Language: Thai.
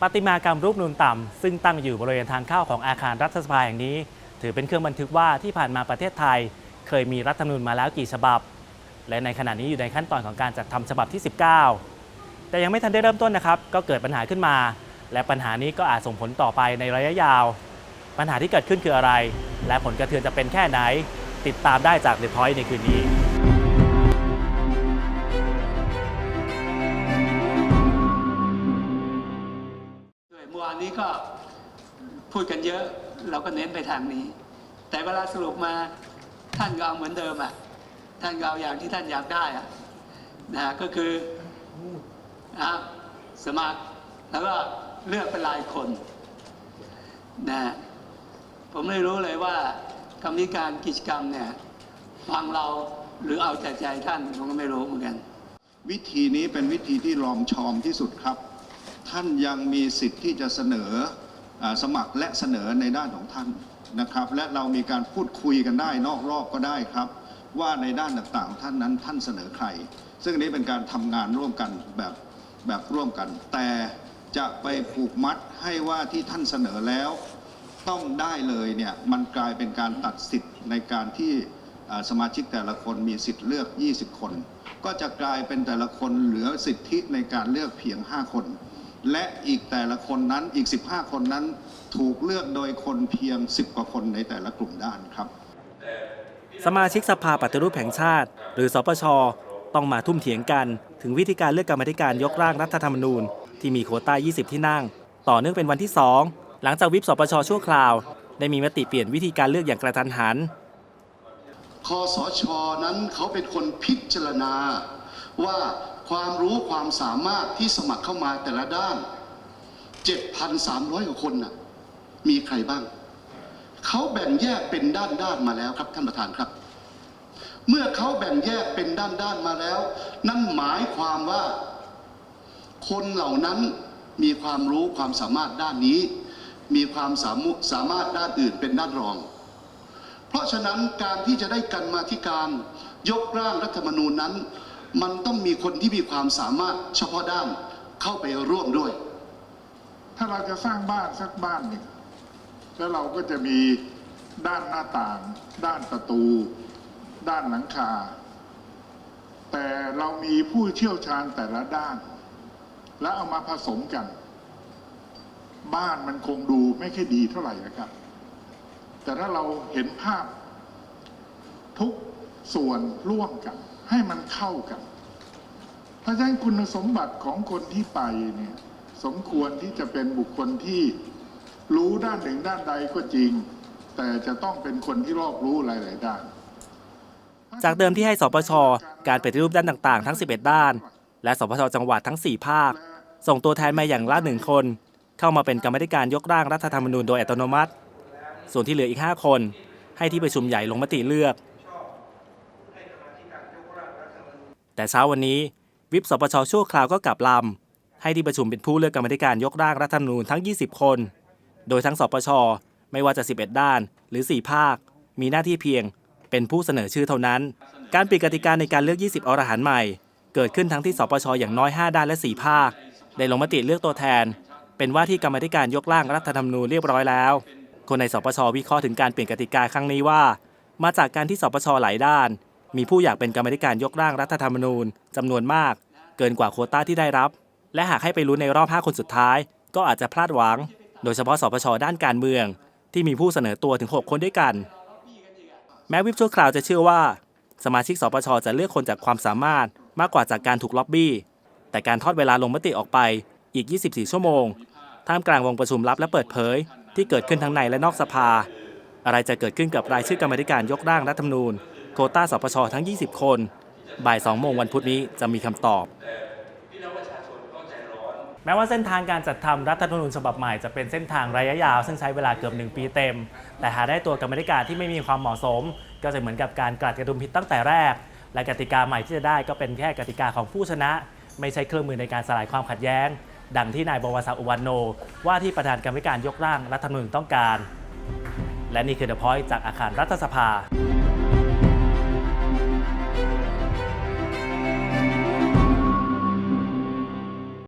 ประติมากรรมรูปนูนต่ำซึ่งตั้งอยู่บริเวณทางเข้าของอาคารรัฐสภาแห่งนี้ ถือเป็นเครื่องบันทึกว่าที่ผ่านมาประเทศไทย เคยมีรัฐธรรมนูญมาแล้วกี่ฉบับ และในขณะนี้อยู่ในขั้นตอนของการจัดทำฉบับที่ 19 แต่ยังไม่ทันได้เริ่มต้นนะครับ ก็เกิดปัญหาขึ้นมา และปัญหานี้ก็อาจส่งผลต่อไปในระยะยาว ปัญหาที่เกิดขึ้นคืออะไร และผลกระเทือนจะเป็นแค่ไหน ติดตามได้จาก The Point ในคืนนี้ นี้ก็พูดกันเยอะเราก็เน้นไปทางนี้ แต่เวลาสรุปมาท่านก็เอาเหมือนเดิมอะท่านก็เอาอย่างที่ท่านอยากได้อะนะฮะก็คืออะสมัครแล้วก็เลือกเป็นรายคนนะฮะผมไม่รู้เลยว่ากรรมธิการกิจกรรมเนี่ยฟังเราหรือเอาแต่ใจท่านผมก็ไม่รู้เหมือนกัน วิธีนี้เป็นวิธีที่ลอมชอมที่สุดครับ ท่านยังมีสิทธิ์ที่จะเสนออสมัครและเสนอในด้านของท่านนะครับ และเรามีการพูดคุยกันได้นอกรอบก็ได้ครับ ว่าในด้านต่างๆ ท่านนั้นท่านเสนอใคร ซึ่งนี้เป็นการทำงานร่วมกันแบบแบบร่วมกัน แต่จะไปผูกมัดให้ว่าที่ท่านเสนอแล้วต้องได้เลยเนี่ยมันกลายเป็นการตัดสิทธิ์ในการที่สมาชิกแต่ละคนมีสิทธิ์เลือก 20 คน ก็จะกลายเป็นแต่ละคนเหลือสิทธิในการเลือกเพียง 5 คน และอีกแต่ละคนนั้นอีก 15 คนนั้นถูกเลือกโดยคนเพียง 10 กว่าคนในแต่ละกลุ่มด้านครับ สมาชิกสภาปฏิรูปแห่งชาติ หรือสปช ต้องมาทุ่มเถียงกัน ถึงวิธีการเลือกกรรมาธิการยกร่างรัฐธรรมนูญ ที่มีโควต้า 20 ที่นั่ง ต่อเนื่องเป็นวันที่ 2 หลังจากวิปสปชชั่วคราว ได้มีมติเปลี่ยนวิธีการเลือกอย่างกระทันหันคอสชนั้นเขาเป็นคนพิจารณาว่า ความรู้ความสามารถที่สมัครเข้ามาแต่ละด้าน 7,300 กว่าคนน่ะมีใครบ้าง เขาแบ่งแยกเป็นด้านด้านมาแล้วครับท่านประธานครับ เมื่อเขาแบ่งแยกเป็นด้านด้านมาแล้ว นั่นหมายความว่า คนเหล่านั้นมีความรู้ความสามารถด้านนี้ มีความสามุสามารถด้านอื่นเป็นด้านรอง เพราะฉะนั้นการที่จะได้กันมาธิการยกร่างรัฐธรรมนูญนั้น มันต้องมีคนที่มีความสามารถเฉพาะด้านเข้าไปร่วมด้วย ถ้าเราจะสร้างบ้านสักบ้านหนึ่งแล้วเราก็จะมีด้านหน้าต่าง ด้านประตู ด้านหลังคา แต่เรามีผู้เชี่ยวชาญแต่ละด้าน แล้วเอามาผสมกัน บ้านมันคงดูไม่ค่อยดีเท่าไหร่นะครับ แต่ถ้าเราเห็นภาพทุก ส่วนร่วมกัน ให้มันเข้ากัน เพราะฉะนั้นคุณสมบัติของคนที่ไปเนี่ยสมควรที่จะเป็นบุคคลที่รู้ด้านหนึ่งด้านใดก็จริง แต่จะต้องเป็นคนที่รอบรู้หลาย ๆ ด้าน จากเดิมที่ให้สปช การปฏิรูปด้านต่างๆ ทั้ง 11 ด้าน และสปชจังหวัดทั้ง 4 ภาค ส่งตัวแทนมาอย่างละหนึ่งคน เข้ามาเป็นกรรมธิการยกร่างรัฐธรรมนูญโดยอัตโนมัติ ส่วนที่เหลืออีก 5 คน ให้ที่ประชุมใหญ่ลงมติเลือก แต่เช้าวันนี้วิปสปชชั่วคราวก็กลับลำ ให้ที่ประชุมเป็นผู้เลือกกรรมธิการยกร่างรัฐธรรมนูญทั้ง 20 คน โดยทั้งสปชไม่ว่าจะ 11 ด้านหรือ 4 ภาค มีหน้าที่เพียงเป็นผู้เสนอชื่อเท่านั้น การเปลี่ยนกติกาในการเลือก 20 อรหันต์ใหม่ เกิดขึ้นทั้งที่สปชอย่างน้อย 5 ด้านและ 4 ภาค ได้ลงมติเลือกตัวแทน เป็นว่าที่กรรมธิการยกร่างรัฐธรรมนูญเรียบร้อยแล้ว คนในสปชวิเคราะห์ถึงการเปลี่ยนกติกาครั้งนี้ว่า มาจากการที่สปชหลายด้าน มีผู้อยากเป็นกรรมธิการยกร่างรัฐธรรมนูญจำนวนมาก เกินกว่าโคต้าที่ได้รับ และหากให้ไปลุ้นในรอบ 5 คนสุดท้าย ก็อาจจะพลาดหวัง โดยเฉพาะสปชด้านการเมือง ที่มีผู้เสนอตัวถึง 6 คนด้วยกัน แม้วิปชั่วคราวจะเชื่อว่า สมาชิกสปชจะเลือกคนจากความสามารถมากกว่าจากการถูกล็อบบี้ แต่การทอดเวลาลงมติออกไปอีก 24 ชั่วโมง ท่ามกลางวงประชุมลับและเปิดเผย ที่เกิดขึ้นทั้งในและนอกสภา อะไรจะเกิดขึ้นกับรายชื่อกรรมธิการยกร่างรัฐธรรมนูญ โควต้าสปชทั้ง 20 คน บ่าย2โมงวันพุธนี้จะมีคำตอบ แม้ว่าเส้นทางการจัดทำรัฐธรรมนูญฉบับใหม่จะเป็นเส้นทางระยะยาว ซึ่งใช้เวลาเกือบ 1 ปีเต็ม แต่หาได้ตัวกรรมธิการที่ไม่มีความเหมาะสม ก็จะเหมือนกับการกลัดกระดุมพิษตั้งแต่แรก และกติกาใหม่ที่จะได้ก็เป็นแค่กติกาของผู้ชนะ ไม่ใช่เครื่องมือในการสลายความขัดแย้ง ดังที่นายบวรศักดิ์อุวันโน ว่าที่ประธานกรรมธิการยกร่างรัฐธรรมนูญต้องการ และนี่คือ The Point จากอาคารรัฐสภา